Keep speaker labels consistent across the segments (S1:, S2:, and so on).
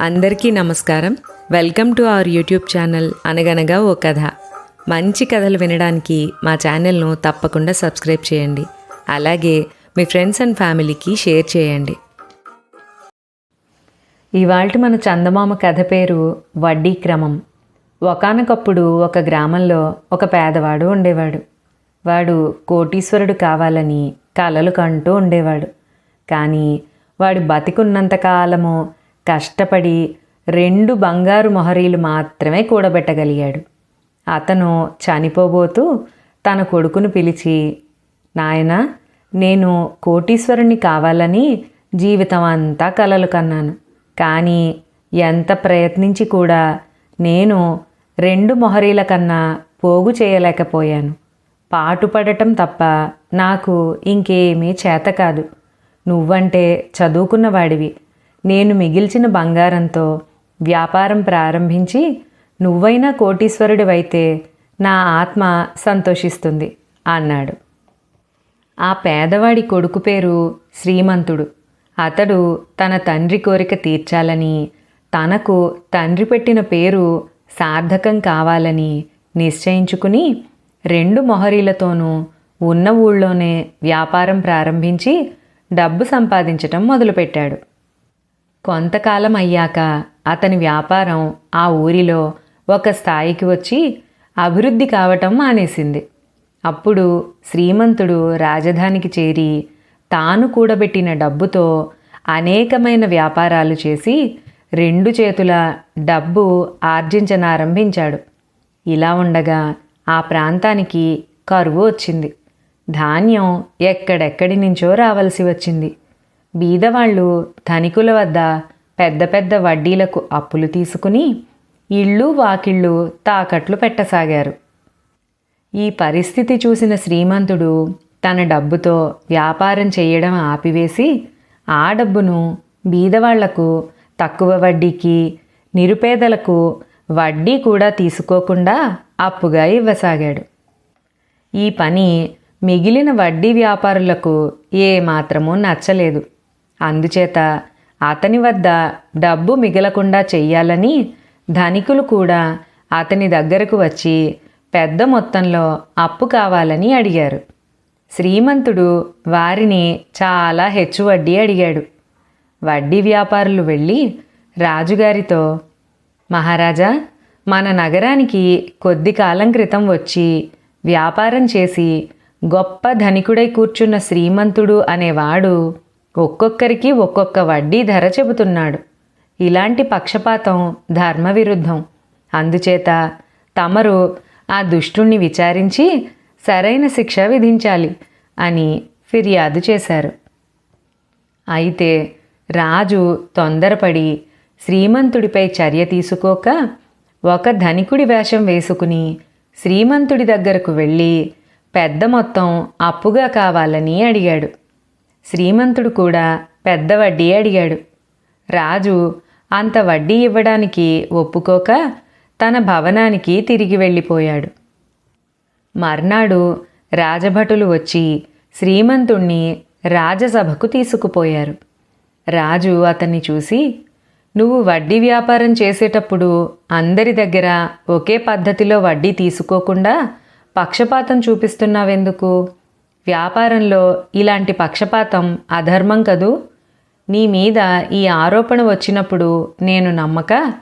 S1: అందరికీ నమస్కారం. Welcome to our YouTube channel అనగనగా ఓ కథ. మంచి కథలు వినడానికి మా ఛానల్ను తప్పకుండా సబ్స్క్రైబ్ చేయండి. అలాగే మీ ఫ్రెండ్స్ అండ్ ఫ్యామిలీకి షేర్ చేయండి. ఇవాళ మన చందమామ కథ పేరు వడ్డీ క్రమం. ఒకానొకప్పుడు ఒక గ్రామంలో ఒక పేదవాడు ఉండేవాడు. వాడు కోటీశ్వరుడు కావాలని కలలు కంటూ ఉండేవాడు. కానీ వాడు బతికున్నంత కాలము కష్టపడి రెండు బంగారు మొహరీలు మాత్రమే కూడబెట్టగలిగాడు. అతను చనిపోబోతూ తన కొడుకును పిలిచి నాయన నేను కోటీశ్వరుణ్ణి కావాలని జీవితం అంతా కలలు కన్నాను. కానీ ఎంత ప్రయత్నించి కూడా నేను రెండు మొహరీల కన్నా పోగు చేయలేకపోయాను. పాటుపడటం తప్ప నాకు ఇంకేమీ చేత కాదు. నువ్వంటే చదువుకున్న వాడివి నేను మిగిల్చిన బంగారంతో వ్యాపారం ప్రారంభించి నువ్వైనా కోటీశ్వరుడివైతే నా ఆత్మ సంతోషిస్తుంది అన్నాడు. ఆ పేదవాడి కొడుకు పేరు శ్రీమంతుడు. అతడు తన తండ్రి కోరిక తీర్చాలని తనకు తండ్రి పెట్టిన పేరు సార్థకం కావాలని నిశ్చయించుకుని రెండు మొహరీలతోనూ ఉన్న ఊళ్ళోనే వ్యాపారం ప్రారంభించి డబ్బు సంపాదించటం మొదలుపెట్టాడు. కొంతకాలం అయ్యాక అతని వ్యాపారం ఆ ఊరిలో ఒక స్థాయికి వచ్చి అభివృద్ధి కావటం మానేసింది. అప్పుడు శ్రీమంతుడు రాజధానికి చేరి తాను కూడబెట్టిన డబ్బుతో అనేకమైన వ్యాపారాలు చేసి రెండు చేతుల డబ్బు ఆర్జించనారంభించాడు. ఇలా ఉండగా ఆ ప్రాంతానికి కరువు వచ్చింది. ధాన్యం ఎక్కడెక్కడి నుంచో రావలసి వచ్చింది. బీదవాళ్ళు ధనికుల వద్ద పెద్ద పెద్ద వడ్డీలకు అప్పులు తీసుకుని ఇళ్ళు వాకిళ్ళు తాకట్లు పెట్టసాగారు. ఈ పరిస్థితి చూసిన శ్రీమంతుడు తన డబ్బుతో వ్యాపారం చేయడం ఆపివేసి ఆ డబ్బును బీదవాళ్ళకు తక్కువ వడ్డీకి నిరుపేదలకు వడ్డీ కూడా తీసుకోకుండా అప్పుగా ఇవ్వసాగాడు. ఈ పని మిగిలిన వడ్డీ వ్యాపారులకు ఏమాత్రమూ నచ్చలేదు. అందుచేత అతని వద్ద డబ్బు మిగలకుండా చెయ్యాలని ధనికులు కూడా అతని దగ్గరకు వచ్చి పెద్ద మొత్తంలో అప్పు కావాలని అడిగారు. శ్రీమంతుడు వారిని చాలా హెచ్చు వడ్డీ అడిగాడు. వడ్డీ వ్యాపారులు వెళ్ళి రాజుగారితో మహారాజా మన నగరానికి కొద్ది కాలం క్రితం వచ్చి వ్యాపారం చేసి గొప్ప ధనికుడై కూర్చున్న శ్రీమంతుడు అనేవాడు ఒక్కొక్కరికి ఒక్కొక్క వడ్డీ ధర చెబుతున్నాడు. ఇలాంటి పక్షపాతం ధర్మవిరుద్ధం. అందుచేత తమరు ఆ దుష్టుణ్ణి విచారించి సరైన శిక్ష విధించాలి అని ఫిర్యాదు చేశారు. అయితే రాజు తొందరపడి శ్రీమంతుడిపై చర్య తీసుకోక ఒక ధనికుడి వేషం వేసుకుని శ్రీమంతుడి దగ్గరకు వెళ్ళి పెద్ద మొత్తం అప్పుగా కావాలని అడిగాడు. శ్రీమంతుడు కూడా పెద్ద వడ్డీ అడిగాడు. రాజు అంత వడ్డీ ఇవ్వడానికి ఒప్పుకోక తన భవనానికి తిరిగి వెళ్ళిపోయాడు. మర్నాడు రాజభటులు వచ్చి శ్రీమంతుణ్ణి రాజసభకు తీసుకుపోయారు. రాజు అతన్ని చూసి నువ్వు వడ్డీ వ్యాపారం చేసేటప్పుడు అందరి దగ్గర ఒకే పద్ధతిలో వడ్డీ తీసుకోకుండా పక్షపాతం చూపిస్తున్నావెందుకు? వ్యాపారంలో ఇలాంటి పక్షపాతం అధర్మం కదూ? నీ మీద ఈ ఆరోపణ వచ్చినప్పుడు నేను నమ్మక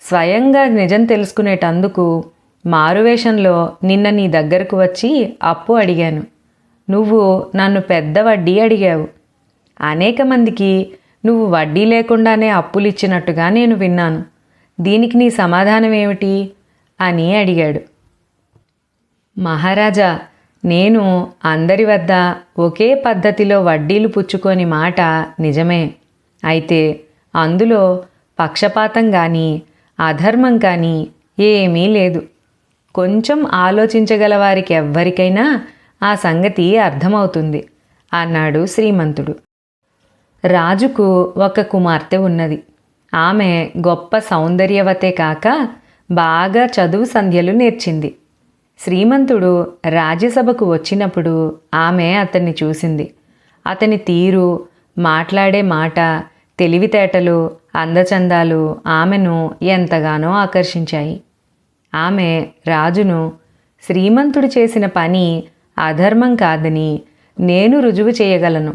S1: స్వయంగా నిజం తెలుసుకునేటందుకు మారువేషంలో నిన్న నీ దగ్గరకు వచ్చి అప్పు అడిగాను. నువ్వు నన్ను పెద్ద వడ్డీ అడిగావు. అనేక మందికి నువ్వు వడ్డీ లేకుండానే అప్పులిచ్చినట్టుగా నేను విన్నాను. దీనికి నీ సమాధానం ఏమిటి? అని అడిగాడు. మహారాజా నేను అందరి వద్ద ఒకే పద్ధతిలో వడ్డీలు పుచ్చుకొని మాట నిజమే. అయితే అందులో పక్షపాతం కానీ అధర్మం కానీ ఏమీ లేదు. కొంచెం ఆలోచించగల వారికి ఎవ్వరికైనా ఆ సంగతి అర్థమవుతుంది అన్నాడు శ్రీమంతుడు. రాజుకు ఒక కుమార్తె ఉన్నది. ఆమె గొప్ప సౌందర్యవతే కాక బాగా చదువు సంధ్యలు నేర్చింది. శ్రీమంతుడు రాజ్యసభకు వచ్చినప్పుడు ఆమె అతన్ని చూసింది. అతని తీరు మాట్లాడే మాట తెలివితేటలు అందచందాలు ఆమెను ఎంతగానో ఆకర్షించాయి. ఆమె రాజును శ్రీమంతుడు చేసిన పని అధర్మం కాదని నేను రుజువు చేయగలను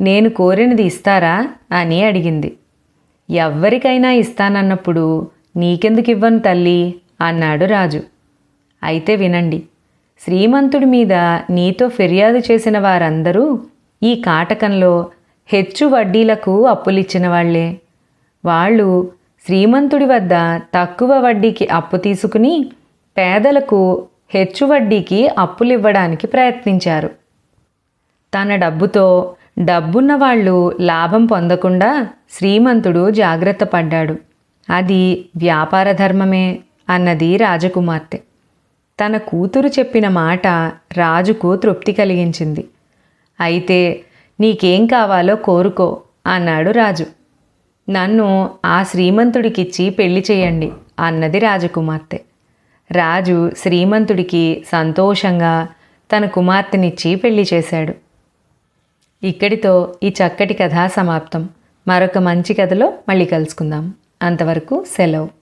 S1: నేను కోరినది ఇస్తారా అని అడిగింది. ఎవ్వరికైనా ఇస్తానన్నప్పుడు నీకెందుకు ఇవ్వను తల్లి? అన్నాడు రాజు. అయితే వినండి. శ్రీమంతుడి మీద నీతో ఫిర్యాదు చేసిన వారందరూ ఈ కాటకంలో హెచ్చు వడ్డీలకు అప్పులిచ్చిన వాళ్ళే వాళ్ళు శ్రీమంతుడి వద్ద తక్కువ వడ్డీకి అప్పు తీసుకుని పేదలకు హెచ్చు వడ్డీకి అప్పులివ్వడానికి ప్రయత్నించారు. తన డబ్బుతో డబ్బున్న వాళ్ళు లాభం పొందకుండా శ్రీమంతుడు జాగ్రత్త పడ్డాడు. అది వ్యాపార ధర్మమే అన్నది రాజకుమార్తె. తన కూతురు చెప్పిన మాట రాజుకు తృప్తి కలిగించింది. అయితే నీకేం కావాలో కోరుకో అన్నాడు రాజు. నన్ను ఆ శ్రీమంతుడికిచ్చి పెళ్ళి చేయండి అన్నది రాజకుమార్తె. రాజు శ్రీమంతుడికి సంతోషంగా తన కుమార్తెనిచ్చి పెళ్ళి చేశాడు. ఇక్కడితో ఈ చక్కటి కథ సమాప్తం. మరొక మంచి కథలో మళ్ళీ కలుసుకుందాం. అంతవరకు సెలవు.